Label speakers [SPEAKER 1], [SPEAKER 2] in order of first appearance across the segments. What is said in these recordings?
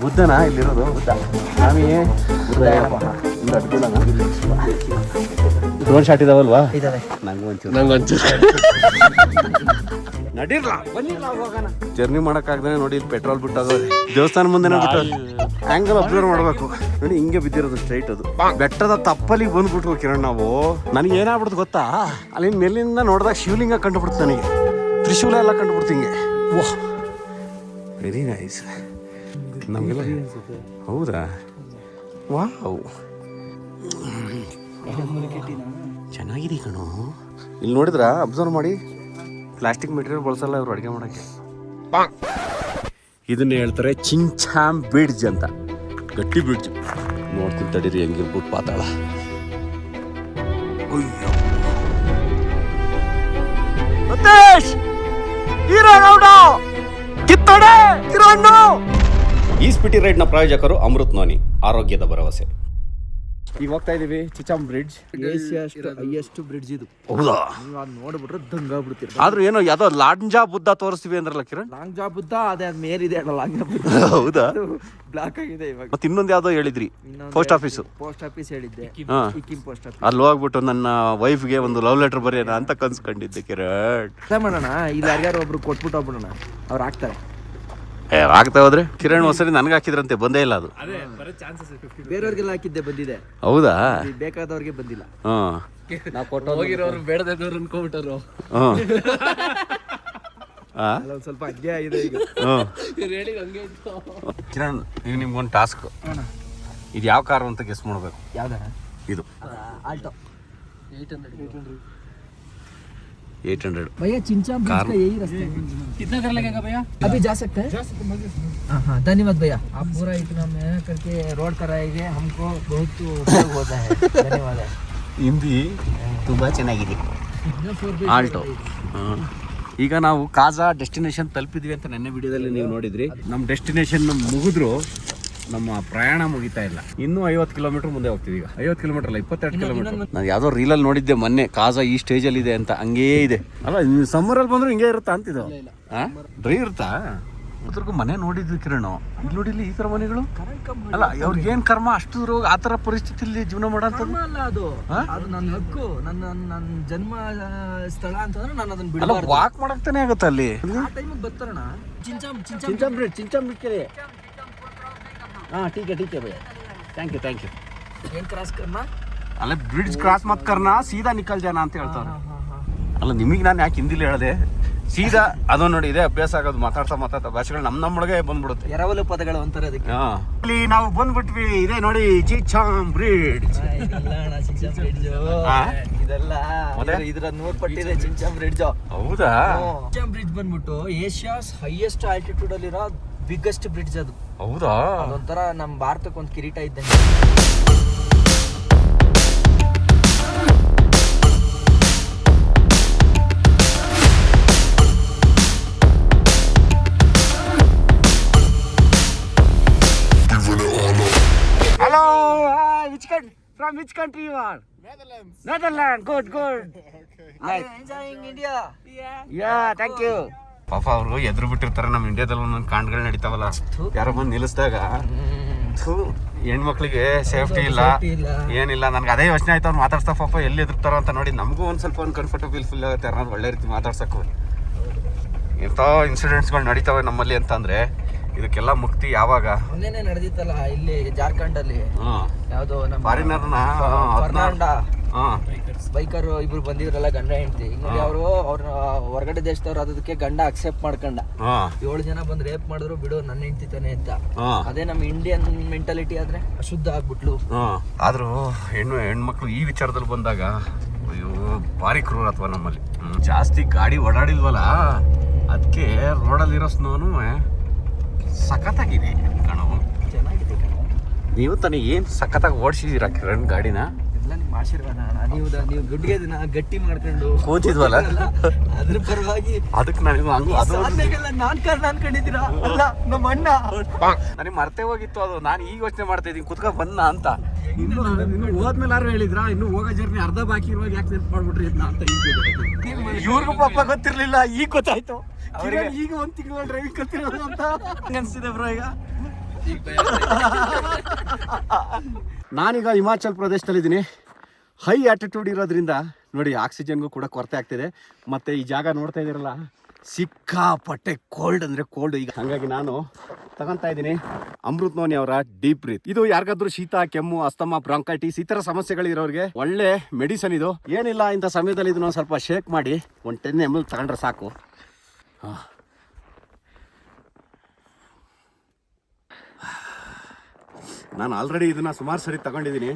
[SPEAKER 1] ಬುದ್ಧನ ಇಲ್ಲಿರೋದು? ಬುದ್ಧ. ಸ್ವಾಮಿಯೇ ಡ್ರೋನ್ ಶಾಟ್ ಇದಾವಲ್ವಾ? ಜರ್ನಿ ಮಾಡಕ್ಕಾಗ್ದೇ ನೋಡಿ ಇಲ್ಲಿ ಪೆಟ್ರೋಲ್ ಬಿಟ್ಟೋದು. ದೇವಸ್ಥಾನ ಮುಂದೆ ಬಿಟ್ಟು ಆಂಗಲ್ ಅಬ್ಸರ್ವ್ ಮಾಡ್ಬೇಕು. ನೋಡಿ ಹಿಂಗೆ ಬಿದ್ದಿರೋದು ಸ್ಟ್ರೈಟ್ ಅದು. ಬೆಟ್ಟದ ತಪ್ಪಲ್ಲಿ ಬಂದ್ಬಿಟ್ವು ಕಿರಣ್ ನಾವು. ನನಗೆ ಏನಾಗ್ಬಿಡ್ತು ಗೊತ್ತಾ? ಅಲ್ಲಿ ಮೇಲಿಂದ ನೋಡಿದಾಗ ಶಿವಲಿಂಗ ಕಂಡುಬಿಡ್ತು ನನಗೆ. ತ್ರಿಶೂಲ ಎಲ್ಲ ಕಂಡುಬಿಡ್ತು ಹಿಂಗೆ. ವಾಹ್. ವೆರಿ ನೈಸ್ ನಮಗೆಲ್ಲ ಹೌದಾ? ವಾವ್. ಚೆನ್ನಾಗಿದೆ ಕಣೋ. ಇಲ್ಲಿ ನೋಡಿದ್ರ? ಅಬ್ಸರ್ವ್ ಮಾಡಿ. ಪ್ಲಾಸ್ಟಿಕ್ ಮೆಟೀರಿಯಲ್ ಬಳಸಲ್ಲ ಇವರು ಅಡುಗೆ ಮಾಡೋಕ್ಕೆ. ಇದನ್ನ ಹೇಳ್ತಾರೆ ಚಿಂಚಾಮ್ ಬ್ರಿಡ್ಜ್ ಅಂತ. ಗಟ್ಟಿ ಬ್ರಿಡ್ಜ್. ನೋಡ್ತೀನಿ ತಡೀರಿ, ಹೆಂಗಿರ್ಬೋದು ಪಾತಾಳ. ಅಯ್ಯೋ. ಸತೀಶ್! ಸ್ಪಿಟಿ ನ ಪ್ರಾಯೋಜಕರು ಅಮೃತ್ ನೋನಿ ಆರೋಗ್ಯದ ಭರವಸೆ. ಈಗ ಹೋಗ್ತಾ ಇದೀವಿ ಚಿಚಾಮ್ ಬ್ರಿಡ್ಜ್
[SPEAKER 2] ಏಷ್ಯಾಷ್ಟು ಹೈಯೆಸ್ಟ್ ಬ್ರಿಡ್ಜ್ ಇದು.
[SPEAKER 1] ಹೌದಾ?
[SPEAKER 2] ನೀವು ಅದು ನೋಡ್ಬಿಟ್ರೆ ದಂಗಾಗ್ಬಿಡ್ತೀರಿ
[SPEAKER 1] ಆದ್ರೂ ಏನೋ ಯಾವ್ದೋ ಲಾಂಜಾ ಬುದ್ಧ ತೋರಿಸ್ತೀವಿ ಅಂದ್ರಲ್ಲ ಕಿರಣ್?
[SPEAKER 2] ಲಾಂಗ್ ಜಾಬ್ ಬುದ್ಧ ಅದೇ ಅದ್ ಮೇಲಿದೆ ಅಲ್ಲ ಲಾಂಗ್ ಬುದ್ಧ
[SPEAKER 1] ಹೌದಾ?
[SPEAKER 2] ಬ್ಲಾಕ್ ಆಗಿದೆ ಇವಾಗ.
[SPEAKER 1] ಮತ್ತೆ ಇನ್ನೊಂದು ಯಾವ್ದೋ ಹೇಳಿದ್ರಿ ಪೋಸ್ಟ್ ಆಫೀಸು
[SPEAKER 2] ಪೋಸ್ಟ್ ಆಫೀಸ್ ಹೇಳಿದ್ದೆ.
[SPEAKER 1] ಹಾ.
[SPEAKER 2] ಪೋಸ್ಟ್ ಆಫೀಸ್
[SPEAKER 1] ಅಲ್ಲಿ ಹೋಗ್ಬಿಟ್ಟು ನನ್ನ ವೈಫ್ಗೆ ಒಂದು ಲವ್ ಲೆಟರ್ ಬರೆಯೋಣ ಅಂತ ಕನ್ಸ್ಕೊಂಡಿದ್ದೆ ಕಿರಣ್.
[SPEAKER 2] ಅದೇ ಮಾಡೋಣ ಇಲ್ಲಿ ಯಾರ್ಯಾರು ಒಬ್ರು ಕೊಟ್ಬಿಟ್ಟು ಹೋಗ್ಬಿಡೋಣ. ಅವ್ರು ಹಾಕ್ತಾರೆ.
[SPEAKER 1] ಏ ಆಗ್ತಾ ಹೋದ್ರೆ? ಕಿರಣ್ ಹೊಸರಿ ನನಗೆ ಹಾಕಿದ್ರಂತೆ ಬಂದೇ ಇಲ್ಲ ಅದು.
[SPEAKER 2] ಬೇರೆಯವ್ರಿಗೆಲ್ಲ ಹಾಕಿದ್ದೆ ಬಂದಿದೆ.
[SPEAKER 1] ಹೌದಾ?
[SPEAKER 2] ಬೇಕಾದವ್ರಿಗೆ ಬಂದಿಲ್ಲ.
[SPEAKER 1] ಹಾ.
[SPEAKER 2] ನಾವು ಕೊಟ್ಟು
[SPEAKER 3] ಹೋಗಿರೋರು ಬೇಡದವ್ರು ಅನ್ಕೊಂಬಿಟ್ಟರು?
[SPEAKER 2] ಅಲ್ಲೊಂದ್ ಸ್ವಲ್ಪ ಅಜ್ಞೆ ಆಗಿದೆ ಈಗ.
[SPEAKER 3] ಇತ್ತು.
[SPEAKER 1] ಕಿರಣ್ ಈಗ ನಿಮ್ಗೊಂದು ಟಾಸ್ಕ್ ಇದು ಯಾವ ಕಾರು ಅಂತ ಗೆಸ್ ಮಾಡ್ಬೇಕು?
[SPEAKER 2] ಯಾವ್ದಣ್ಣ?
[SPEAKER 1] ಇದು.
[SPEAKER 2] Alto
[SPEAKER 3] eight hundred
[SPEAKER 1] eight hundred
[SPEAKER 2] भैया चिंचा
[SPEAKER 1] कार-
[SPEAKER 2] का यही रास्ता है
[SPEAKER 3] कितना कर लगेगा भैया
[SPEAKER 2] अभी जा सकते हैं हाँ हाँ धन्यवाद भैया आप पूरा इतना मेहनत करके रोड कराएंगे हमको बहुत उपयोग होता है धन्यवाद है
[SPEAKER 1] ಹಿಂದಿ ತುಂಬ ಚೆನ್ನಾಗಿದೆ ಆಲ್ಟೋ ಈಗ ನಾವು ಕಾಜಾ ಡೆಸ್ಟಿನೇಷನ್ ತಲುಪಿದ್ವಿ ಅಂತ ನೆನ್ನೆ ವಿಡಿಯೋದಲ್ಲಿ ನೀವು ನೋಡಿದ್ರಿ ನಮ್ಮ ಡೆಸ್ಟಿನೇಷನ್ ಮುಗಿದ್ರು ನಮ್ಮ ಪ್ರಯಾಣ ಮುಗಿತಾ ಇಲ್ಲ ಇನ್ನೂ ಐವತ್ತು ಕಿಲೋಮೀಟರ್ ಮುಂದೆ ಹೋಗ್ತಿದೀವಿ ಈಗ ಐವತ್ತು ಕಿಲೋಮೀಟರ್ ಅಲ್ಲ ಇಪ್ಪತ್ತೆರಡು ಕಿಲೋಮೀಟರ್ ನಾನು ಯಾವುದೋ ರೀಲಲ್ಲಿ ನೋಡಿದ್ದೆ ಮೊನ್ನೆ ಕಾಜಾ ಈ ಸ್ಟೇಜಲ್ಲಿ ಇದೆ ಅಂತ ಹಂಗೇ ಇದೆ ಅಲ್ಲ ಸಮ್ಮರಲ್ಲಿ ಬಂದ್ರು ಹಿಂಗೆ ಇರುತ್ತಾ ಅಂತಿದ್ದು ಡ್ರೈ ಇರುತ್ತಾ ಅದ್ರಿಗೂ ಮನೆ ನೋಡಿದ್ವಿ ಕಿರಣ್ ಇಲ್ಲಿ ನೋಡಿಲ್ಲ ಈ ತರ ಮನೆಗಳು ಅಲ್ಲ ಅವ್ರಿಗೆ ಏನ್ ಕರ್ಮ ಅಷ್ಟು ರೋಗ ಆ ತರ ಪರಿಸ್ಥಿತಿಲಿ ಜೀವನ ಮಾಡೋಂಥದ್ದು
[SPEAKER 2] ಅಲ್ಲ ಅದು ಅದು ನನ್ನ ಹಕ್ಕು ನನ್ನ ನನ್ನ ಜನ್ಮ ಸ್ಥಳ ಅಂತಂದ್ರೆ ನಾನು ಅದನ್ನ ಬಿಡಲ್ಲ
[SPEAKER 1] ವಾಕ್ ಮಾಡಕ್ತಾನೆ ಆಗುತ್ತೆ ಅಲ್ಲಿ
[SPEAKER 2] ಆ ಚಿಂಚಾಮ್ ಬರ್ತಾರಣ ಚಿಂಚಾ ಚಿಂಚಾ
[SPEAKER 1] ಚಿಂಚಮ್ ಬ್ರಿಡ್ಜ್ ಚಿಂಚಮ್ ಹಾ ಟೀಕೆ ಟೀಕೆ ಭಯ ಥ್ಯಾಂಕ್ ಯು ಥ್ಯಾಂಕ್ ಯು
[SPEAKER 2] ಏನು ಕ್ರಾಸ್ ಕರ್ನ?
[SPEAKER 1] ಅಲ್ಲ ಬ್ರಿಡ್ಜ್ ಕ್ರಾಸ್ ಮತ್ ಕರ್ನ? ಸೀದಾ ನಿಕಲ್ ಜನ ಅಂತ ಹೇಳ್ತಾರೆ.
[SPEAKER 2] ಹಾ ಹಾ
[SPEAKER 1] ಅಲ್ಲ ನಿಮಗೆ ನಾನು ಯಾಕೆ ಹಿಂದಿಲಿ ಹೇಳಿದೆ? ಸೀದಾ ಅದು ನೋಡಿ ಇದೆ ಅಭ್ಯಾಸ ಆಗೋದು ಮಾತಾಡ್ತಾ ಮಾತಾಡ್ತಾ ಭಾಷೆಗಳು ನಮ್ಮ ನಮ್ಮೊಳಗೆ ಬಂದ್ಬಿಡುತ್ತೆ.
[SPEAKER 2] ಎರವಲು ಪದಗಳು ಅಂತಾರೆ ಅದಕ್ಕೆ.
[SPEAKER 1] ಇಲ್ಲಿ ನಾವು ಬಂದ್ಬಿಟ್ವಿ ಇದೆ ನೋಡಿ ಚಿಚಾಮ್ ಬ್ರಿಡ್ಜ್?
[SPEAKER 2] ಇದೆಲ್ಲ ಇದರ ನೂರ್ ಪಟ್ಟಿದೆ ಚಿಂಚಾ ಬ್ರಿಡ್ಜ್
[SPEAKER 1] ಹೌದಾ?
[SPEAKER 2] ಚಿಂಚಾಮ್ ಬ್ರಿಡ್ಜ್ ಬಂದ್ಬಿಟ್ಟು ಏಷ್ಯಾಸ್ ಹೈಯೆಸ್ಟ್ ಆಲ್ಟಿಟ್ಯೂಡ್ ಅಲ್ಲಿರೋ ಬಿಗ್ಗೆಸ್ಟ್ ಬ್ರಿಡ್ಜ್ ಅದು.
[SPEAKER 1] ಹೌದಾ?
[SPEAKER 2] ಅದೊಂಥರ ನಮ್ಮ ಭಾರತಕ್ಕೆ ಒಂದು ಕಿರೀಟ ಇದ್ದಂಗೆ.
[SPEAKER 1] Hello which country from which country you are Netherland good good
[SPEAKER 2] India
[SPEAKER 1] yeah thank you ಪಾಪ ಅವ್ರು ಎದುರು ಬಿಟ್ಟಿರ್ತಾರೆ ನಮ್ಮ ಇಂಡಿಯಾದಲ್ಲಿ ಒಂದೊಂದು ಕಾಂಡ್ಗಳು ನಡೀತಾವಲ್ಲ. ಯಾರೋ ಬಂದು ನಿಲ್ಲಿಸಿದಾಗ ಹೆಣ್ಮಕ್ಳಿಗೆ ಸೇಫ್ಟಿ ಇಲ್ಲ ಏನಿಲ್ಲ ನನಗೆ ಅದೇ ಯೋಚನೆ ಆಯ್ತು ಅವ್ರು ಮಾತಾಡ್ಸ್ತಾ ಪಾಪ ಎಲ್ಲಿ ಎದುರ್ತಾರ ಅಂತ ನೋಡಿ ನಮಗೂ ಒಂದು ಸ್ವಲ್ಪ ಒಂದು ಕಂಫರ್ಟಬಲ್ ಫೀಲ್ ಆಗುತ್ತೆ ಯಾರು ಒಳ್ಳೆ ರೀತಿ ಮಾತಾಡ್ಸಕ್ಕೂ. ಇಂಥ ಇನ್ಸಿಡೆಂಟ್ಸ್ಗಳು ನಡೀತಾವೆ ನಮ್ಮಲ್ಲಿ ಅಂತಂದ್ರೆ ಇದಕ್ಕೆಲ್ಲ ಮುಕ್ತಿ ಯಾವಾಗ?
[SPEAKER 2] ನಡೆದಿತ್ತಲ್ಲ ಇಲ್ಲಿ ಜಾರ್ಖಂಡ್ ಅಲ್ಲಿ
[SPEAKER 1] ಹಾಂ
[SPEAKER 2] ಯಾವ್ದೋ ನಮ್ಮ
[SPEAKER 1] ಫಾರಿನರ್ನ
[SPEAKER 2] ಬೈಕರ್ ಇಬ್ರು ಬಂದಿದ್ರಲ್ಲ ಗಂಡ ಹೆಂಡತಿ. ಹಿಂಗಾಗಿ ಅವರು ಅವ್ರ ಹೊರಗಡೆ ದೇಶದವ್ರು ಅದಕ್ಕೆ ಗಂಡ ಅಕ್ಸೆಪ್ಟ್ ಮಾಡ್ಕೊಂಡ. ಏಳು ಜನ ಬಂದು ರೇಪ್ ಮಾಡಿದ್ರು ಬಿಡು ನನ್ನ ಹೆಂಡತಿ ತಾನೆ ಅಂತ. ಅದೇ ನಮ್ಮ ಇಂಡಿಯನ್ ಮೆಂಟಾಲಿಟಿ ಆದ್ರೆ ಅಶುದ್ಧ ಆಗ್ಬಿಟ್ಲು.
[SPEAKER 1] ಆದ್ರೂ ಹೆಣ್ಣು ಹೆಣ್ಮಕ್ಳು ಈ ವಿಚಾರದಲ್ಲಿ ಬಂದಾಗ ಅಯ್ಯೋ ಭಾರಿ ಕ್ರೂರ ಅಥವಾ ನಮ್ಮಲ್ಲಿ. ಜಾಸ್ತಿ ಗಾಡಿ ಓಡಾಡಿಲ್ವಲ್ಲ? ಅದಕ್ಕೆ ರೋಡಲ್ಲಿರೋ ಸ್ನೋನು ಸಖತ್ತಾಗಿದೆ
[SPEAKER 2] ಕಣವು.
[SPEAKER 1] ನೀವು ತಾನೇ ಏನು ಸಖತ್ತಾಗಿ ಓಡಿಸಿದ್ದೀರಾ ಕಿರಣ್ ಗಾಡಿನ?
[SPEAKER 2] ಆಶೀರ್ವಾದ ಅಣ್ಣ. ನೀವು ನೀವು ಗುಡ್ಗೆ ದಿನ ಗಟ್ಟಿ ಮಾಡ್ಕೊಂಡು
[SPEAKER 1] ಕೂತಿದ್ವಲ್ಲ?
[SPEAKER 2] ಅದ್ರ ಪರವಾಗಿ
[SPEAKER 1] ಅದಕ್ಕೆ ನಾನು ಹಂಗು
[SPEAKER 2] ಸಾಧನೆಗೆಲ್ಲ ನಾನ್ ಕಾರಣ ಅನ್ಕೊಂಡಿದ್ದೀರಾ? ಅಲ್ಲ ನಮ್ಮ ಅಣ್ಣ.
[SPEAKER 1] ನನಗೆ ಮರ್ತೇ ಹೋಗಿತ್ತು ಅದು. ನಾನು ಈಗ ಯೋಚನೆ ಮಾಡ್ತಾ ಇದ್ದೀನಿ. ಕುತ್ಕ ಬನ್ನ ಅಂತ. ಇನ್ನು ಇನ್ನು ಹೋದ್ಮೇಲೆ ಯಾರು ಹೇಳಿದ್ರ? ಇನ್ನು ಹೋಗೋ ಜರ್ನಿ ಅರ್ಧ ಬಾಕಿ ಇರುವಾಗ ಯಾಕೆ ನೆನ್ಪು ಮಾಡ್ಬಿಟ್ರಿ ಇದನ್ನ ಅಂತ ಇವ್ರಿಗೂ ಪಾಪ ಗೊತ್ತಿರ್ಲಿಲ್ಲ. ಈಗ ಗೊತ್ತಾಯ್ತು. ಈಗ ಒಂದ್ ತಿಂಗಳ ಡ್ರೈವಿಂಗ್ ಗೊತ್ತಿರೋದು ಅಂತ. ಅನ್ಸಿದೆ ಬ್ರೋ ಈಗ? ನಾನೀಗ ಹಿಮಾಚಲ್ ಪ್ರದೇಶದಲ್ಲಿದ್ದೀನಿ. ಹೈ ಆಟಿಟ್ಯೂಡ್ ಇರೋದ್ರಿಂದ ನೋಡಿ ಆಕ್ಸಿಜನ್ಗೂ ಕೂಡ ಕೊರತೆ ಆಗ್ತಿದೆ. ಮತ್ತು ಈ ಜಾಗ ನೋಡ್ತಾ ಇದ್ದೀರಲ್ಲ, ಸಿಕ್ಕಾಪಟ್ಟೆ ಕೋಲ್ಡ್ ಅಂದರೆ ಕೋಲ್ಡ್ ಈಗ ಹಾಗಾಗಿ ನಾನು ತಗೊಂತಾ ಇದ್ದೀನಿ ಅಮೃತ್ ನೋನಿ ಅವರ ಡೀಪ್ ಬ್ರೀತ್ ಇದು ಯಾರಿಗಾದ್ರೂ ಶೀತ, ಕೆಮ್ಮು, ಅಸ್ತಮ ಬ್ರಾಂಕೈಟಿಸ್ ಈ ಥರ ಸಮಸ್ಯೆಗಳಿರೋರಿಗೆ ಒಳ್ಳೆ ಮೆಡಿಸನ್ ಇದು. ಏನಿಲ್ಲ, ಇಂಥ ಸಮಯದಲ್ಲಿ ಇದನ್ನ ಸ್ವಲ್ಪ ಶೇಕ್ ಮಾಡಿ ಒಂದು ಟೆನ್ ಎಂ ಎಲ್ ತಗೊಂಡ್ರೆ ಸಾಕು. ನಾನು ಆಲ್ರೆಡಿ ಇದನ್ನ ಸುಮಾರು ಸರಿ ತಗೊಂಡಿದ್ದೀನಿ.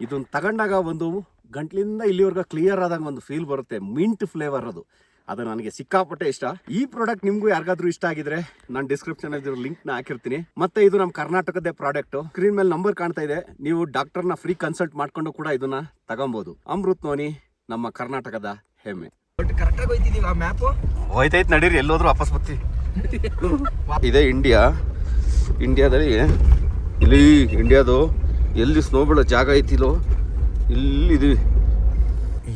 [SPEAKER 1] ಇದನ್ನ ತಗೊಂಡಾಗ ಒಂದು ಗಂಟ್ಲಿಂದ ಇಲ್ಲಿವರೆಗೂ ಕ್ಲಿಯರ್ ಆದಾಗ ಒಂದು ಫೀಲ್ ಬರುತ್ತೆ ಮಿಂಟ್ ಫ್ಲೇವರ್ ಅದು. ಅದು ನನಗೆ ಸಿಕ್ಕಾಪಟ್ಟೆ ಇಷ್ಟ. ಈ ಪ್ರಾಡಕ್ಟ್ ನಿಮಗೂ ಯಾರಿಗಾದ್ರೂ ಇಷ್ಟ ಆಗಿದ್ರೆ ನಾನು ಡಿಸ್ಕ್ರಿಪ್ಷನ್ ಅಲ್ಲಿ ಲಿಂಕ್ನ ಹಾಕಿರ್ತೀನಿ. ಮತ್ತೆ ಇದು ನಮ್ಮ ಕರ್ನಾಟಕದ ಪ್ರಾಡಕ್ಟ್ ಸ್ಕ್ರೀನ್ ಮೇಲೆ ನಂಬರ್ ಕಾಣ್ತಾ ಇದೆ. ನೀವು ಡಾಕ್ಟರ್ನ ಫ್ರೀ ಕನ್ಸಲ್ಟ್ ಮಾಡ್ಕೊಂಡು ಕೂಡ ಇದನ್ನ ತಗೊಬಹುದು ಅಮೃತ್ ನೋನಿ ನಮ್ಮ ಕರ್ನಾಟಕದ ಹೆಮ್ಮೆ. ಹೋಯ್ತೈತ್ ನಡೀರಿ ಎಲ್ಲೋದ್ರು ವಾಪಸ್ ಬರ್ತಿ ಇದೇ ಇಂಡಿಯಾ ಇಂಡಿಯಾದಲ್ಲಿ ಇಲ್ಲಿ ಇಂಡಿಯಾದು ಎಲ್ಲಿ ಸ್ನೋ ಬೀಳೋ ಜಾಗ ಐತಿಲೋ ಇಲ್ಲಿದ್ದೀವಿ.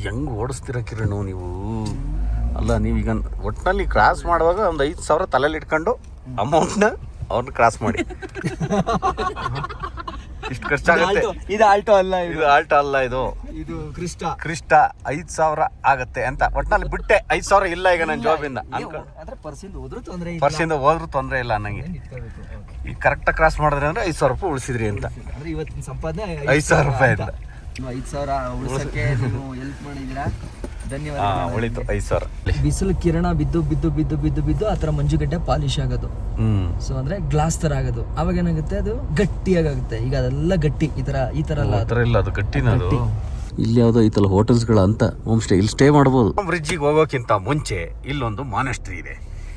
[SPEAKER 1] ಹೆಂಗೆ ಓಡಿಸ್ತೀರ ಕಿರಣ್ ನೀವು? ಅಲ್ಲ ನೀವೀಗ ಒಟ್ಟಿನಲ್ಲಿ ಕ್ರಾಸ್ ಮಾಡುವಾಗ ಒಂದು ಐದು ಸಾವಿರ ತಲೆಯಲ್ಲಿ ಇಟ್ಕೊಂಡು ಅಮೌಂಟ್ನ ಅವ್ರನ್ನ ಕ್ರಾಸ್ ಮಾಡಿ. ಇಷ್ಟು ಖರ್ಚಾಗುತ್ತೆ
[SPEAKER 2] ಇದು ಆಲ್ಟೋ ಅಲ್ಲ
[SPEAKER 1] ಇದು. ಆಲ್ಟೋ ಅಲ್ಲ ಇದು.
[SPEAKER 2] ಇದು ಕ್ರಿಸ್ಟ.
[SPEAKER 1] ಕ್ರಿಸ್ಟ ಐದ್ ಸಾವಿರ ಆಗತ್ತೆ ಅಂತ. ಒಟ್ಟಿನಲ್ಲಿ ಬಿಟ್ಟೆ ಐದ್ ಸಾವಿರ ಇಲ್ಲ ಈಗ ನನ್ನ ಜಾಬಿಂದ ಇಂದ.
[SPEAKER 2] ಅಂದ್ರೆ ಪರ್ಸಿಂದ ಹೋದ್ರು ತೊಂದ್ರೆ ಇಲ್ಲ.
[SPEAKER 1] ಪರ್ಸಿಂದ ಹೋದ್ರೂ ತೊಂದರೆ ಇಲ್ಲ ನನಗೆ
[SPEAKER 2] ಈ
[SPEAKER 1] ಈಗ ಕರೆಕ್ಟಾಗಿ ಕ್ರಾಸ್ ಮಾಡಿದ್ರೆ ಅಂದ್ರೆ ಐದು ಸಾವಿರ ರೂಪಾಯಿ ಉಳಿಸಿದ್ರಿ ಅಂತ.
[SPEAKER 2] ಅಂದ್ರೆ ಇವತ್ತಿನ ಸಂಪಾದನೆ
[SPEAKER 1] ಐದು ಸಾವಿರ ರೂಪಾಯಿ
[SPEAKER 2] ಐದು ಸಾವಿರ ಉಳಿಸಕ್ಕೆ ನೀವು ಹೆಲ್ಪ್ ಮಾಡಿದ್ದೀರಾ?
[SPEAKER 1] ಹಾ
[SPEAKER 2] ಧನ್ಯವಾದ
[SPEAKER 1] ಉಳಿತು ಐದು ಸಾವಿರ.
[SPEAKER 2] ಬಿಸಿಲು ಕಿರಣ ಬಿದ್ದು ಬಿದ್ದು ಬಿದ್ದು ಬಿದ್ದು ಬಿದ್ದು ಆ ಥರ ಮಂಜುಗಡ್ಡೆ ಪಾಲಿಶ್ ಆಗೋದು.
[SPEAKER 1] ಹ್ಮ್.
[SPEAKER 2] ಸೊ ಅಂದ್ರೆ ಗ್ಲಾಸ್ ತರ ಆಗೋದು. ಅವಾಗ ಏನಾಗುತ್ತೆ ಅದು? ಗಟ್ಟಿಯಾಗುತ್ತೆ ಈಗ ಅದೆಲ್ಲ ಗಟ್ಟಿ ಈ ತರ ಈ ತರ ಎಲ್ಲ
[SPEAKER 1] ಆ ಥರ ಇಲ್ಲ ಅದು ಗಟ್ಟಿನ ಅದು ಇಲ್ಲಿ ಯಾವ್ದೋ ಐತಲ್ಲ ಹೋಟೆಲ್ಸ್ಗಳ ಅಂತ ಹೋಮ್ ಸ್ಟೇ ಇಲ್ಲಿ ಸ್ಟೇ ಮಾಡ್ಬೋದು. ಬ್ರಿಡ್ಜಿಗೆ ಹೋಗೋಕ್ಕಿಂತ ಮುಂಚೆ ಇಲ್ಲೊಂದು ಮಾನಸ್ಟ್ರಿ ಇದೆ.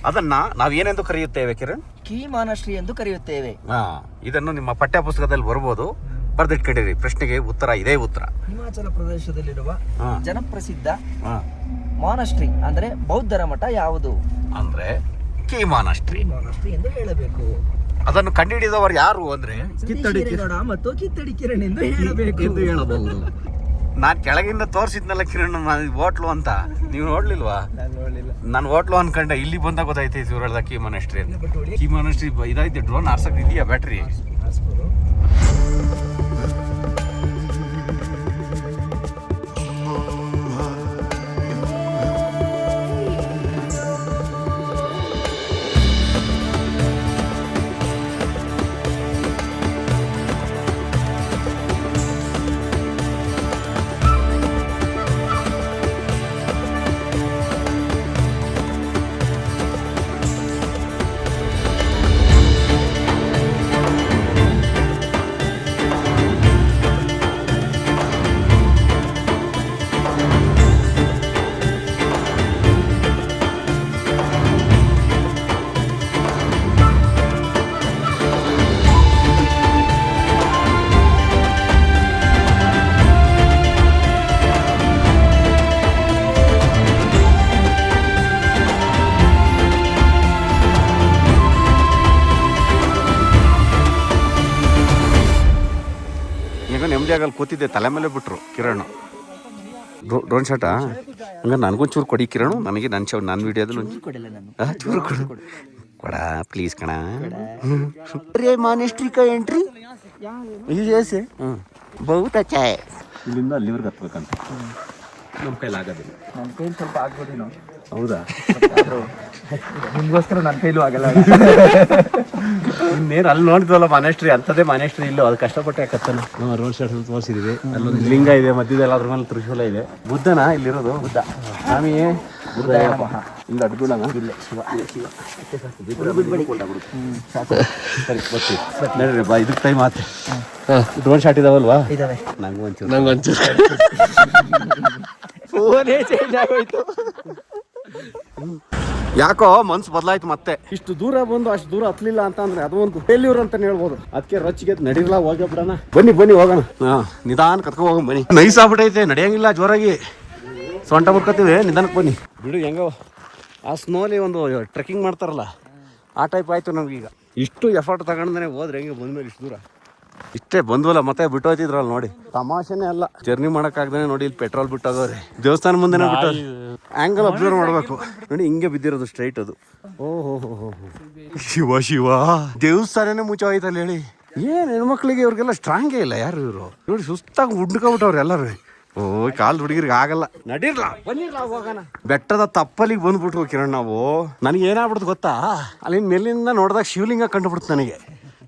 [SPEAKER 1] ಅದನ್ನ ನಾವೇನೆಂದು ಕರೆಯುತ್ತೇವೆ ಕಿರಣ್?
[SPEAKER 2] ಕೀ ಮಾನಶ್ರೀ ಎಂದು ಕರೆಯುತ್ತೇವೆ.
[SPEAKER 1] ಹಾ ಇದನ್ನು ನಿಮ್ಮ ಪಠ್ಯ ಪುಸ್ತಕದಲ್ಲಿ ಬರ್ಬೋದು. ಬರ್ದಿಟ್ಕೊಂಡಿರಿ ಪ್ರಶ್ನೆಗೆ ಉತ್ತರ ಇದೇ ಉತ್ತರ.
[SPEAKER 2] ಹಿಮಾಚಲ ಪ್ರದೇಶದಲ್ಲಿರುವ
[SPEAKER 1] ಹಾ.
[SPEAKER 2] ಜನಪ್ರಸಿದ್ಧ
[SPEAKER 1] ಹಾಂ.
[SPEAKER 2] ಮಾನಶ್ರೀ ಅಂದ್ರೆ ಬೌದ್ಧರ ಮಠ ಯಾವುದು?
[SPEAKER 1] ಅಂದ್ರೆ ಕಿ ಮಾನಸ್ಟ್ರಿ
[SPEAKER 2] ಮಾನಶ್ರೀ ಎಂದು ಹೇಳಬೇಕು.
[SPEAKER 1] ಅದನ್ನು ಕಂಡುಹಿಡಿದವರು ಯಾರು ಅಂದ್ರೆ ಕಿತ್ತಡಿ
[SPEAKER 2] ಕಿರಣ್ ಮತ್ತು ಕಿತ್ತಡಿ ಕಿರಣ್ ಎಂದು ಹೇಳಬೇಕು.
[SPEAKER 1] ಎಂದು ಹೇಳಬಹುದು. ನಾನ್ ಕೆಳಗಿಂದ ತೋರಿಸಿದ್ನಲ್ಲ ಕಿರಣ್ ಹೋಟ್ಲು ಅಂತ. ನೀವು ನೋಡ್ಲಿಲ್ವಾ?
[SPEAKER 2] ನಾನು ನೋಡ್ಲಿಲ್ಲ.
[SPEAKER 1] ನಾನು ಹೋಟ್ಲು ಅನ್ಕೊಂಡೆ ಇಲ್ಲಿ ಬಂದಾಗ ಗೊತ್ತಾಯ್ತು ಇವ್ರು ಹೇಳ್ದ ಕೀ ಮಾನಸ್ಟ್ರಿ ಅಂತ.
[SPEAKER 2] ಬಟ್
[SPEAKER 1] ಕೀ ಮಾನಸ್ಟ್ರಿ ಇದೈತೆ ಡ್ರೋನ್ ಆರ್ಸಕ್ ಇದೆಯಾ ಬ್ಯಾಟ್ರಿ. ನೆಮ್ಮದಿ ಕೂತಿದ್ದೆ ತಲೆ ಮೇಲೆ ಬಿಟ್ರು ಕಿರಣ್. ಡ್ರೋ- ಡ್ರೋನ್ ಶಾಟಾ? ಹಂಗ ನನಗೊಂಚೂರು ಕೊಡಿ ಕಿರಣ್ ನನಗೆ ನನ್ನ ಶೋ ನನ್ನ ವಿಡಿಯೋದಲ್ಲಿ ಚೂರು ಕೊಡು. ಕೊಡ ಪ್ಲೀಸ್ ಕಣ. ರೇ ಮಾನೆಸ್ಟ್ರಿಕಾ ಎಂಟ್ರಿ ಇಲ್ಲಿಂದ ಅಲ್ಲಿವರೆಗೆ ಹತ್ಬೇಕಂತ. ನಮ್ಮ ಕೈಲಿ ಆಗೋದಿಲ್ಲ
[SPEAKER 2] ನಮ್ಮ ಕೈಲಿ ಸ್ವಲ್ಪ ಆಗ್ಬೋದೇನೋ?
[SPEAKER 1] ಹೌದಾ?
[SPEAKER 2] ನಿಮ್ಗೋಸ್ಕರ ನನ್ನ ಕೈಲೂ ಆಗಲ್ಲ.
[SPEAKER 1] ಇನ್ನೇನು ಅಲ್ಲಿ ನೋಡಿದ್ವಲ್ಲ ಮನೆಸ್ಟ್ರಿ ಅಂತದೇ ಮನೆಸ್ಟ್ರಿ ಇಲ್ಲೋ ಅದು ಕಷ್ಟಪಟ್ಟೆ ಕತ್ತನ ನಾವು ರೋಡ್ ಸೈಡ್ ತೋರಿಸಿದ್ವಿ. ಅಲ್ಲೊಂದು ಲಿಂಗ ಇದೆ ಮಧ್ಯದಲ್ಲಿ ಅದ್ರ ಮೇಲೆ ತ್ರಿಶೂಲ ಇದೆ. ಬುದ್ಧನ ಇಲ್ಲಿರೋದು? ಬುದ್ಧ. ಸ್ವಾಮಿ ಬುದ್ಧ ಇಲ್ಲ ಅಡ್ಬಿಡೋಣ? ಇಲ್ಲ ಶಿವ. ಸರಿ ಬರ್ತೀವಿ. ನಡೀರಿ ಬಾ ಇದಕ್ಕೆ ಟೈಮ್ ಆತ. ಡ್ರೋನ್ ಶಾಟ್ ಇದಾವಲ್ವಾ?
[SPEAKER 2] ಇದಾವೆ.
[SPEAKER 1] ನಂಗೆ ಒಂಚೂರು.
[SPEAKER 3] ನಂಗೆ ಒಂಚೂರು.
[SPEAKER 2] ಫೋನೇ ಚೇಂಜ್ ಆಗೋಯ್ತು.
[SPEAKER 1] ಯಾಕೋ ಮನ್ಸು ಬದಲಾಯ್ತು ಮತ್ತೆ. ಇಷ್ಟು ದೂರ ಬಂದು ಅಷ್ಟು ದೂರ ಹತ್ಲಿಲ್ಲ ಅಂತ ಅಂದ್ರೆ ಅದು ಒಂದು ಫೇಲ್ಯೂರ್ ಅಂತಾನೆ ಹೇಳ್ಬೋದು. ಅದಕ್ಕೆ ರೊಚ್ಚಿಗೆ ನಡೀರಲ್ಲ ಹೋಗಿ ಬಿಡಣ ಬನ್ನಿ ಬನ್ನಿ ಹೋಗೋಣ. ಹಾ ನಿಧಾನ ಕತ್ಕೊ ಹೋಗೋಣ ಬನ್ನಿ. ನೈಸ್ ಆಗ್ಬಿಟ್ಟೈತೆ ನಡೆಯಂಗಿಲ್ಲ ಜೋರಾಗಿ. ಸೊಂಟ ಬರ್ಕೋತೀವಿ ನಿಧಾನಕ್ಕೆ ಬನ್ನಿ. ಬಿಡು ಹೆಂಗೋ. ಆ ಸ್ನೋಲಿ ಒಂದು ಟ್ರೆಕ್ಕಿಂಗ್ ಮಾಡ್ತಾರಲ್ಲ ಆ ಟೈಪ್ ಆಯ್ತು ಈಗ ಇಷ್ಟು ಎಫರ್ಟ್ ತಗೊಂಡ್ರೆ ಹೋದ್ರೆ ಹೆಂಗೆ ಬಂದ್ಮೇಲೆ ಇಷ್ಟು ದೂರ? ಇಷ್ಟೇ ಬಂದ್ವಲ್ಲ ಮತ್ತೆ ಬಿಟ್ಟು ಹೋಯ್ತಿದ್ರಲ್ಲ ನೋಡಿ. ತಮಾಷೆನೇ ಅಲ್ಲ. ಜರ್ನಿ ಮಾಡೋಕ್ಕಾಗ್ದೇ ನೋಡಿ ಇಲ್ಲಿ ಪೆಟ್ರೋಲ್ ಬಿಟ್ಟೋಗವ್ರೆ ದೇವಸ್ಥಾನ ಮುಂದೆನೇ ಬಿಟ್ಟು ಆಂಗಲ್ ಅಬ್ಸರ್ವ್ ಮಾಡಬೇಕು. ನೋಡಿ ಹಿಂಗೆ ಬಿದ್ದಿರೋದು ಸ್ಟ್ರೈಟ್ ಅದು. ಓಹೋ ಹೋ ಹೋ ಶಿವ ಶಿವ. ದೇವಸ್ಥಾನನೇ ಮುಚ್ಚೋಯ್ತಲ್ಲ ಹೇಳಿ. ಏನ್ ಹೆಣ್ಮಕ್ಳಿಗೆ ಇವ್ರಿಗೆಲ್ಲ ಸ್ಟ್ರಾಂಗೇ ಇಲ್ಲ ಯಾರು ಇವರು? ನೋಡಿ ಸುಸ್ತಾಗಿ ಉಂಡ್ಕೊಬಿಟ್ಟವ್ರು ಎಲ್ಲರೂ. ಓ ಕಾಲ್ ಹುಡುಗಿರ್ಗ ಆಗಲ್ಲ. ನಡೀರ್ಲ? ಬನ್ನಿರ್ಲ ಹೋಗೋಣ. ಬೆಟ್ಟದ ತಪ್ಪಲಿಗೆ ಬಂದ್ಬಿಟ್ರು ಕಿರಣ್ ನಾವು. ನನಗೆ ಏನಾಗ್ಬಿಡ್ತು ಗೊತ್ತಾ? ಅಲ್ಲಿನ ಮೇಲಿಂದ ನೋಡಿದಾಗ ಶಿವಲಿಂಗ ಕಂಡುಬಿಡ್ತು ನನಗೆ.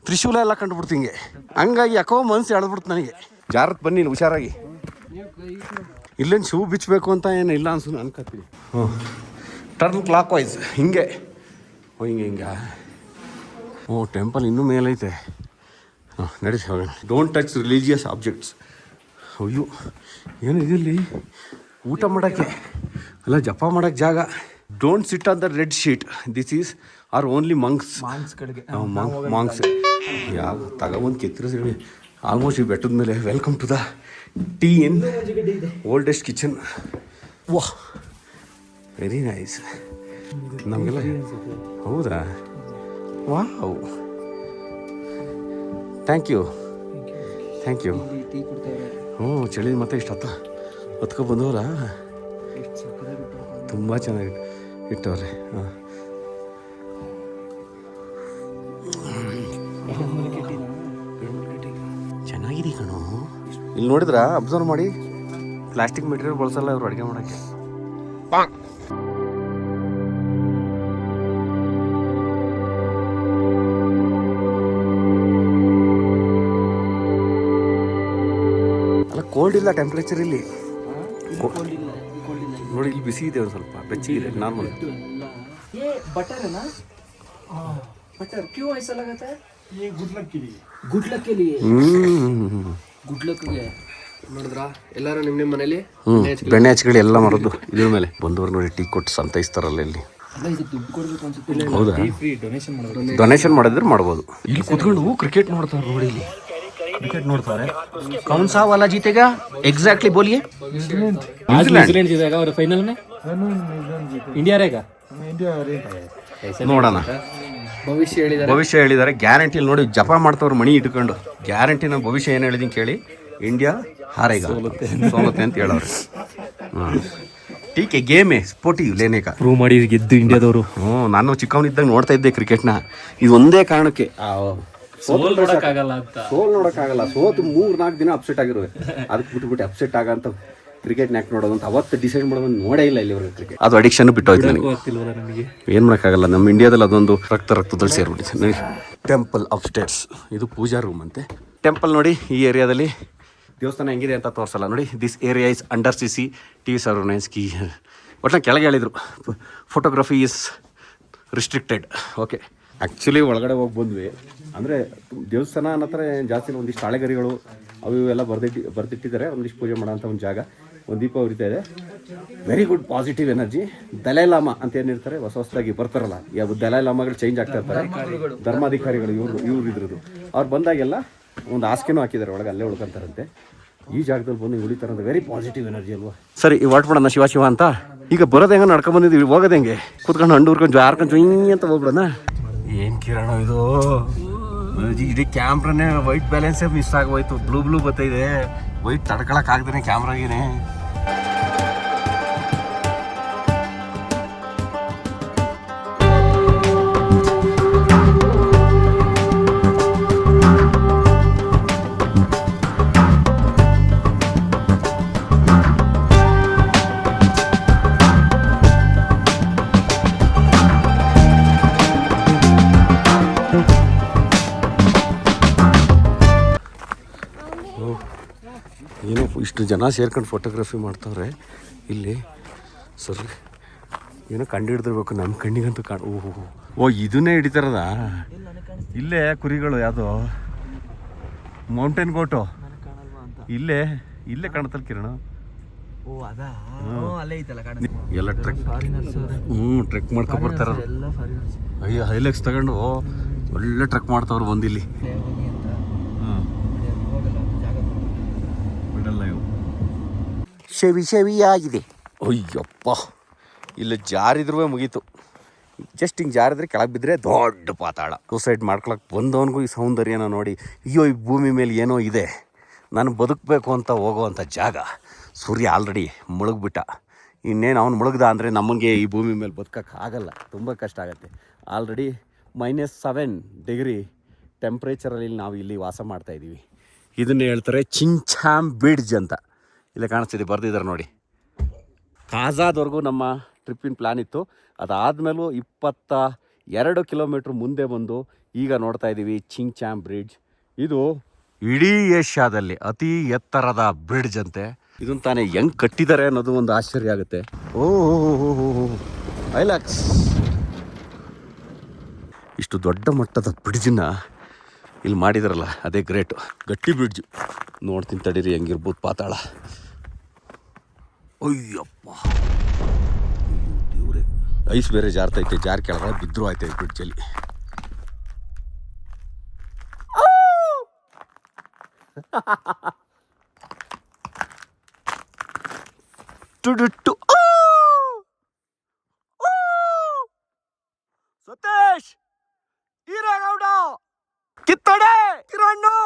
[SPEAKER 1] ತ್ರಿಶೂಲ ಎಲ್ಲ ಕಂಡುಬಿಡ್ತು ಹಿಂಗೆ. ಹಂಗಾಗಿ ಯಾಕೋ ಮನ್ಸು ಎಳೆದ್ಬಿಡ್ತು ನನಗೆ. ಜಾರತ್ ಬನ್ನಿ ಹುಷಾರಾಗಿ. ಇಲ್ಲೇನು ಶೂ ಬಿಚ್ಚಬೇಕು ಅಂತ ಏನು ಇಲ್ಲ ಅನ್ಸು ಅನ್ಕೋತೀವಿ ಹ್ಞೂ ಟರ್ನ್ ಕ್ಲಾಕ್ ವೈಸ್ ಹಿಂಗೆ. ಓ ಹಿಂಗೆ ಹಿಂಗೆ. ಓ ಟೆಂಪಲ್ ಇನ್ನೂ ಮೇಲೈತೆ. ಹಾಂ ನಡೆಸಿ ಹೋಗೋಣ. ಡೋಂಟ್ ಟಚ್ ರಿಲೀಜಿಯಸ್ ಆಬ್ಜೆಕ್ಟ್ಸ್ ಅಯ್ಯೋ ಏನು ಇದಿಲ್ಲಿ? ಊಟ ಮಾಡೋಕ್ಕೆ. ಅಲ್ಲ ಜಪ ಮಾಡೋಕ್ಕೆ ಜಾಗ. Don't sit on the red sheet this is are only monks
[SPEAKER 2] ಮಾಂಸ್ಗಳಿಗೆ.
[SPEAKER 1] Monks ಯಾವ ತಗೊಬಂದು ಕೆತ್ತಿರಿಸಿ ಆಲ್ಮೋಸ್ಟ್ ಈ ಬೆಟ್ಟದ ಮೇಲೆ welcome to the tea in oldest kitchen ವಾ ವೆರಿ ನೈಸ್ ನಮಗೆಲ್ಲ ಹೌದಾ? Wow. Thank you
[SPEAKER 2] thank you
[SPEAKER 1] ಹ್ಞೂ ಚಳಿ ಮತ್ತೆ ಇಷ್ಟ ಹತ್ತ ಹೊತ್ಕೊ ಬಂದವಲ್ಲ ತುಂಬ ಚೆನ್ನಾಗಿ ಇಟ್ಟವ್ರೆ. ಹಾಂ. ಚೆನ್ನಾಗಿದೆ ಕಣು ಇಲ್ಲಿ ನೋಡಿದ್ರ? ಅಬ್ಸರ್ವ್ ಮಾಡಿ. ಪ್ಲಾಸ್ಟಿಕ್ ಮೆಟೀರಿಯಲ್ ಬಳಸಲ್ಲ ಅವ್ರು ಅಡುಗೆ ಮಾಡೋಕ್ಕೆ. ಅಲ್ಲ ಕೋಲ್ಡ್ ಇಲ್ಲ ಟೆಂಪ್ರೇಚರ್ ಇಲ್ಲಿ. ನೋಡಿ ಇಲ್ಲಿ ಬಿಸಿ ಇದೆ ಒಂದು ಸ್ವಲ್ಪ ಬೆಚ್ಚಗಿದೆ ನಾರ್ಮಲ್
[SPEAKER 2] ಬಟರ್ ಬಟರ್ ಕ್ಯೂ ಐಸಲ್ಲ ಅಲ್ಲಾಗತ್ತೆ?
[SPEAKER 1] ಈ
[SPEAKER 3] ಗುಡ್ಲಕ್ಕಲ್ಲಿ ಗುಡ್ಲಕ್ಕಿಗೆ ನೋಡಿದ್ರ? ಎಲ್ಲರೂ ನಿಮ್ಮ ಮನೇಲಿ?
[SPEAKER 1] ಬೆಣ್ಣೆ ಎಲ್ಲ ಮಾಡೋದು ಇದ್ರ ಮೇಲೆ. ಬಂದವರು ನೋಡಿ ಟೀ ಕೊಟ್ಟು ಸಂತೈಸ್ತಾರಲ್ಲ ಇಲ್ಲಿ. ಹೌದಾ?
[SPEAKER 2] ಡೊನೇಷನ್
[SPEAKER 1] ಮಾಡಿದ್ರೆ ಮಾಡಬಹುದು ಇಲ್ಲಿ ಕುತ್ಕೊಂಡು ಕ್ರಿಕೆಟ್ ನೋಡ್ತಾರೆ ನೋಡಿ ಇಲ್ಲಿ. ಕ್ರಿಕೆಟ್ ನೋಡ್ತಾರೆ. ಕೌನ್ ಸಾ ವಾಲಾ ಜೀತೆಗಾ? ಎಕ್ಸಾಕ್ಟ್ಲಿ ಬೋಲಿಯೇ?
[SPEAKER 3] ಅವ್ರ ಇಂಡಿಯಾ
[SPEAKER 1] ನೋಡೋಣ.
[SPEAKER 3] ಭವಿಷ್ಯ ಹೇಳಿದ್ದಾರೆ.
[SPEAKER 1] ಭವಿಷ್ಯ ಹೇಳಿದ್ದಾರೆ. ಗ್ಯಾರಂಟಿ ನೋಡಿ ಜಪ ಮಾಡ್ತವ್ರು ಮಣಿ ಇಟ್ಕೊಂಡು. ಗ್ಯಾರಂಟಿ ನಾನು ಭವಿಷ್ಯ ಏನು ಹೇಳಿದೀನಿ ಕೇಳಿ? ಇಂಡಿಯಾ ಹಾರೈಗ. ಸೋಲುತ್ತೆ ಅಂತ ಹೇಳೋರು ಹಾಂ. ಟೀಕೆ ಗೇಮೇ ಸ್ಪೋರ್ಟಿ ಲೇನೇಕ.
[SPEAKER 3] ಪ್ರೂವ್ ಮಾಡಿ ಗೆದ್ದು ಇಂಡಿಯಾದವರು
[SPEAKER 1] ಹ್ಞೂ ನಾನು ಚಿಕ್ಕವನಿದ್ದಾಗ ನೋಡ್ತಾ ಇದ್ದೆ ಕ್ರಿಕೆಟ್ನ ಇದು ಒಂದೇ ಕಾರಣಕ್ಕೆ.
[SPEAKER 3] ಸೋಲ್ ನೋಡಕ್ಕಾಗಲ್ಲ ಅಂತ.
[SPEAKER 1] ಸೋಲ್ ನೋಡೋಕ್ಕಾಗಲ್ಲ. ಸೋತು ಮೂರು ನಾಲ್ಕು ದಿನ ಅಪ್ಸೆಟ್ ಆಗಿರುವೆ. ಅದಕ್ಕೆ ಬಿಟ್ಬಿಟ್ಟು ಅಪ್ಸೆಟ್ ಆಗಂತ ಕ್ರಿಕೆಟ್ ನ್ಯಾಕ್ ನೋಡೋದು ಅಂತ ಅವತ್ತು ಡಿಸೈಡ್ ಮಾಡೋದು ನೋಡೇ ಇಲ್ಲ ಇಲ್ಲಿ ಕ್ರಿಕೆಟ್ ಅದು ಅಡಿಕ್ಷನ್ ಬಿಟ್ಟೋಯ್ತು ನನಗೆ. ಏನು ಮಾಡೋಕ್ಕಾಗಲ್ಲ ನಮ್ಮ ಇಂಡಿಯಾದಲ್ಲಿ ಅದೊಂದು ರಕ್ತ ರಕ್ತದಲ್ಲಿ ಸೇರ್ಬಿಟ್ಟಿದೆ. ಟೆಂಪಲ್ ಆಫ್ ಸ್ಟೇಟ್ಸ್ ಇದು ಪೂಜಾ ರೂಮ್ ಅಂತೆ. ಟೆಂಪಲ್ ನೋಡಿ ಈ ಏರಿಯಾದಲ್ಲಿ ದೇವಸ್ಥಾನ ಹೆಂಗಿದೆ ಅಂತ ತೋರಿಸಲ್ಲ. ನೋಡಿ this area is under C C T V surveillance ಕಿ ಒಟ್ಟು ಕೆಳಗೆ ಹೇಳಿದರು photography is restricted okay actually ಒಳಗಡೆ ಹೋಗಿ ಬಂದ್ವಿ. ಅಂದರೆ ದೇವಸ್ಥಾನ ಅನ್ನೋ ಥರ ಜಾಸ್ತಿ ಒಂದಿಷ್ಟು ಹಳೆಗರಿಗಳು ಅವು ಇವೆಲ್ಲ ಬರ್ದಿಟ್ಟು ಬರ್ದಿಟ್ಟಿದ್ದಾರೆ. ಒಂದಿಷ್ಟು ಪೂಜೆ ಮಾಡೋಂಥ ಒಂದು ಜಾಗ. ಒಂದು ದೀಪ ಉರಿತಾ ಇದೆ. Very good positive energy Dalai Lama ಅಂತ ಏನಿರ್ತಾರೆ ಹೊಸ ಹೊಸದಾಗಿ ಬರ್ತಾರಲ್ಲ. ಯಾವ ದಲೈಲಾಮಗಳು ಚೇಂಜ್ ಆಗ್ತಾ ಇರ್ತಾರೆ. ಧರ್ಮಾಧಿಕಾರಿಗಳು ಇವರು ಇವ್ರು ಇದ್ರದ್ದು. ಅವ್ರು ಬಂದಾಗೆಲ್ಲ ಒಂದು ಹಾಸಿಗೆನೂ ಹಾಕಿದ್ದಾರೆ. ಒಳಗೆ ಅಲ್ಲೇ ಉಳ್ಕೊಂತಾರಂತೆ. ಈ ಜಾಗದಲ್ಲಿ ಬಂದು ಉಳಿತಾರೆ ಅಂತ ವೆರಿ ಪಾಸಿಟಿವ್ ಎನರ್ಜಿ ಅಲ್ವಾ? ಸರಿ ಹೊರಟ್ಬಿಡೋಣ ಶಿವ ಶಿವ ಅಂತ? ಈಗ ಬರೋದು ಹೆಂಗ ನಡ್ಕೊಂಡ್ ಬಂದಿದ್ವಿ ಹೋಗೋದು ಹೆಂಗೆ? ಕೂತ್ಕೊಂಡು ಹಂಡು ಹುರ್ಕೊಂಡು ಜಾರ್ಕೊಂಡು ಜೊಯ್ ಅಂತ ಹೋಗ್ಬಿಡೋಣ? ಏನ್ ಕಿರಣ ಇದು? ಇದು ಕ್ಯಾಮ್ರಾನೇ ವೈಟ್ ಬ್ಯಾಲೆನ್ಸೇ ಮಿಸ್ ಆಗೋಯ್ತು ಬ್ಲೂ ಬ್ಲೂ ಬರ್ತಾಯಿದೆ ವೈಟ್ ತಡ್ಕೊಳಕ್ ಆಗ್ದೇನೆ ಕ್ಯಾಮ್ರಾಗೇನೆ ಇಷ್ಟು ಜನ ಸೇರ್ಕೊಂಡು ಫೋಟೋಗ್ರಫಿ ಮಾಡ್ತಾವ್ರೆ. ಇಲ್ಲಿ ಸರಿ ಏನೋ ಕಂಡು ಹಿಡಿದಿರ್ಬೇಕು ನಮ್ಮ ಕಣ್ಣಿಗಂತೂ ಕಾಣ್ ಓಹೋ ಓ ಇದನ್ನೇ ಹಿಡಿತಾರದ? ಇಲ್ಲೇ ಕುರಿಗಳು ಯಾವುದೋ? ಮೌಂಟೇನ್ ಗೋಟು ಇಲ್ಲೇ ಇಲ್ಲೇ ಕಾಣುತ್ತಲ್ಲ ಕಿರಣ. ಎಲ್ಲ ಟ್ರೆಕ್ ಹ್ಞೂ ಟ್ರೆಕ್ ಮಾಡ್ಕೊಂಡು ಬರ್ತಾರ. ಅಯ್ಯೋ ಹೈಲೆಕ್ಸ್ ತಗೊಂಡು ಒಳ್ಳೆ ಟ್ರೆಕ್ ಮಾಡ್ತಾವ್ರು ಬಂದಿಲ್ಲಿ
[SPEAKER 2] ಅಂತ
[SPEAKER 1] ಹ್ಞೂ
[SPEAKER 2] ಹೋಗಲ್ಲ ಜಾಗ
[SPEAKER 1] ಬಿಡಲ್ಲ ಇವು ಶವಿ ಶವಿಯಾಗಿದೆ ಅಯ್ಯಪ್ಪ, ಇಲ್ಲ ಜಾರಿದ್ರೂ ಮುಗೀತು. ಜಸ್ಟ್ ಹಿಂಗೆ ಜಾರಿದ್ರೆ ಕೆಳಗೆ ಬಿದ್ದರೆ ದೊಡ್ಡ ಪಾತಾಳ. ಸೂಸೈಡ್ ಮಾಡ್ಕೊಳಕ್ಕೆ ಬಂದವನಿಗೂ ಈ ಸೌಂದರ್ಯನ ನೋಡಿ, ಅಯ್ಯೋ, ಈ ಭೂಮಿ ಮೇಲೆ ಏನೋ ಇದೆ. ನಾನು ಬದುಕಬೇಕು ಅಂತ ಹೋಗೋವಂಥ ಜಾಗ ಸೂರ್ಯ ಆಲ್ರೆಡಿ ಮುಳುಗ್ಬಿಟ್ಟ. ಇನ್ನೇನು ಅವ್ನು ಮುಳುಗ್ದ ಅಂದರೆ ನಮಗೆ ಈ ಭೂಮಿ ಮೇಲೆ ಬದುಕೋಕ್ಕೆ ಆಗಲ್ಲ. ತುಂಬ ಕಷ್ಟ ಆಗುತ್ತೆ. ಆಲ್ರೆಡಿ ಮೈನಸ್ ಸೆವೆನ್ ಡಿಗ್ರಿ ಟೆಂಪ್ರೇಚರಲ್ಲಿ ನಾವು ಇಲ್ಲಿ ವಾಸ ಮಾಡ್ತಾ ಇದ್ದೀವಿ ಇದನ್ನು ಹೇಳ್ತಾರೆ ಚಿಂಚಾಮ್ ಬಿಡ್ಜ್ ಅಂತ. ಇಲ್ಲೇ ಕಾಣಿಸ್ತಿದೆ ಬರೆದಿದ್ದಾರೆ ನೋಡಿ. ಕಾಜಾದವರೆಗೂ ನಮ್ಮ ಟ್ರಿಪ್ಪಿನ ಪ್ಲ್ಯಾನ್ ಇತ್ತು. ಅದಾದಮೇಲೂ ಇಪ್ಪತ್ತ ಎರಡು ಕಿಲೋಮೀಟ್ರ್ ಮುಂದೆ ಬಂದು ಈಗ ನೋಡ್ತಾ ಇದ್ದೀವಿ ಚಿಂಚಾಮ್ ಬ್ರಿಡ್ಜ್ ಇದು ಇಡೀ ಏಷ್ಯಾದಲ್ಲಿ ಅತಿ ಎತ್ತರದ ಬ್ರಿಡ್ಜ್ ಅಂತೆ. ಇದನ್ನು ತಾನೇ ಹೆಂಗ್ ಕಟ್ಟಿದ್ದಾರೆ ಅನ್ನೋದು ಒಂದು ಆಶ್ಚರ್ಯ ಆಗುತ್ತೆ. ಓ ಐಲಾಕ್ಸ್ ಇಷ್ಟು ದೊಡ್ಡ ಮಟ್ಟದ ಬ್ರಿಡ್ಜನ್ನ ಇಲ್ಲಿ ಮಾಡಿದಾರಲ್ಲ, ಅದೇ ಗ್ರೇಟು ಗಟ್ಟಿ ಬ್ರಿಡ್ಜ್ ನೋಡ್ತೀನಿ ತಡೀರಿ, ಹೆಂಗಿರ್ಬೋದು ಪಾತಾಳ. ಅಯ್ಯಪ್ಪ. ದೇವ್ರೆ. ಐಸ್ ಬೇರೆ ಜಾರ್ತೈತೆ ಜಾರ್ ಕೆಳಗಡೆ ಬಿದ್ರು ಆಯ್ತೈತೆ ಬ್ರಿಡ್ಜಲ್ಲಿ! ಸತೀಶ್! ಈರೇಗೌಡ! ಕಿತ್ತಡೆ! ಕಿರಣ್ಣು!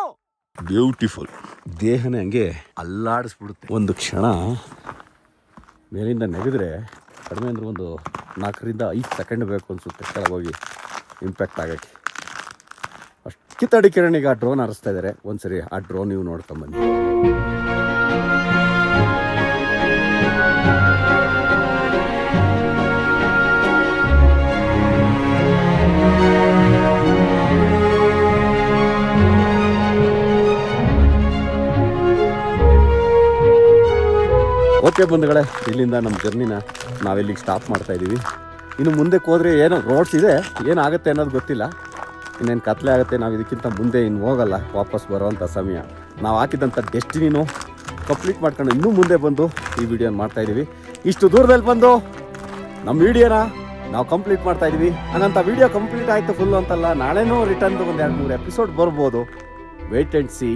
[SPEAKER 1] ಬ್ಯೂಟಿಫುಲ್ ದೇಹನೇ ಹಂಗೆ ಅಲ್ಲಾಡಿಸ್ಬಿಡುತ್ತೆ. ಒಂದು ಕ್ಷಣ ಮೇಲಿಂದ ನೆಗೆದ್ರೆ ಕಡಿಮೆ ಅಂದ್ರೆ ಒಂದು ನಾಲ್ಕರಿಂದ ಐದು ಸೆಕೆಂಡ್ ಬೇಕು ಅನಿಸುತ್ತೆ ಕೆಳಗೋಗಿ ಇಂಪ್ಯಾಕ್ಟ್ ಆಗೋಕ್ಕೆ. ಅಷ್ಟು ಕಿತ್ತಡಿ ಕಿರಣಿಗೆ ಆ ಡ್ರೋನ್ ಹಾರಿಸ್ತಾ ಇದ್ದಾರೆ ಒಂದ್ಸರಿ ಆ ಡ್ರೋನ್ ನೀವು ನೋಡ್ಕೊಂಬನ್ನಿ ಓಕೆ ಬಂಧುಗಳೇ, ಇಲ್ಲಿಂದ ನಮ್ಮ ಜರ್ನಿನ ನಾವಿಲ್ಲಿಗೆ ಸ್ಟಾಪ್ ಮಾಡ್ತಾ ಇದ್ದೀವಿ ಇನ್ನು ಮುಂದೆ ಹೋದರೆ ಏನೋ ರೋಡ್ಸ್ ಇದೆ, ಏನಾಗುತ್ತೆ ಅನ್ನೋದು ಗೊತ್ತಿಲ್ಲ. ಇನ್ನೇನು ಕತ್ಲೆ ಆಗುತ್ತೆ, ನಾವು ಇದಕ್ಕಿಂತ ಮುಂದೆ ಇನ್ನು ಹೋಗಲ್ಲ, ವಾಪಸ್ ಬರೋವಂಥ ಸಮಯ. ನಾವು ಹಾಕಿದಂಥ ಡೆಸ್ಟಿನಿನೂ ಕಂಪ್ಲೀಟ್ ಮಾಡ್ಕೊಂಡು ಇನ್ನೂ ಮುಂದೆ ಬಂದು ಈ ವಿಡಿಯೋನ ಮಾಡ್ತಾ ಇದ್ದೀವಿ ಇಷ್ಟು ದೂರದಲ್ಲಿ ಬಂದು ನಮ್ಮ ವಿಡಿಯೋನ ನಾವು ಕಂಪ್ಲೀಟ್ ಮಾಡ್ತಾ ಇದ್ದೀವಿ ಹಂಗಂತ ವಿಡಿಯೋ ಕಂಪ್ಲೀಟ್ ಆಯಿತು ಫುಲ್ಲು ಅಂತಲ್ಲ, ನಾಳೆನೂ ರಿಟರ್ನ್ ಒಂದು ಎರಡು ಮೂರು ಎಪಿಸೋಡ್ ಬರ್ಬೋದು. ವೇಟ್ ಆ್ಯಂಡ್ ಸಿ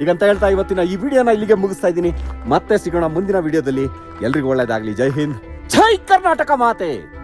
[SPEAKER 1] ಈಗಂತ ಹೇಳ್ತಾ ಇವತ್ತಿನ ಈ ವಿಡಿಯೋನ ಇಲ್ಲಿಗೆ ಮುಗಿಸ್ತಾ ಇದ್ದೀನಿ. ಮತ್ತೆ ಸಿಗೋಣ ಮುಂದಿನ ವಿಡಿಯೋದಲ್ಲಿ. ಎಲ್ರಿಗೂ ಒಳ್ಳೇದಾಗ್ಲಿ. ಜೈ ಹಿಂದ್. ಜೈ ಕರ್ನಾಟಕ ಮಾತೆ.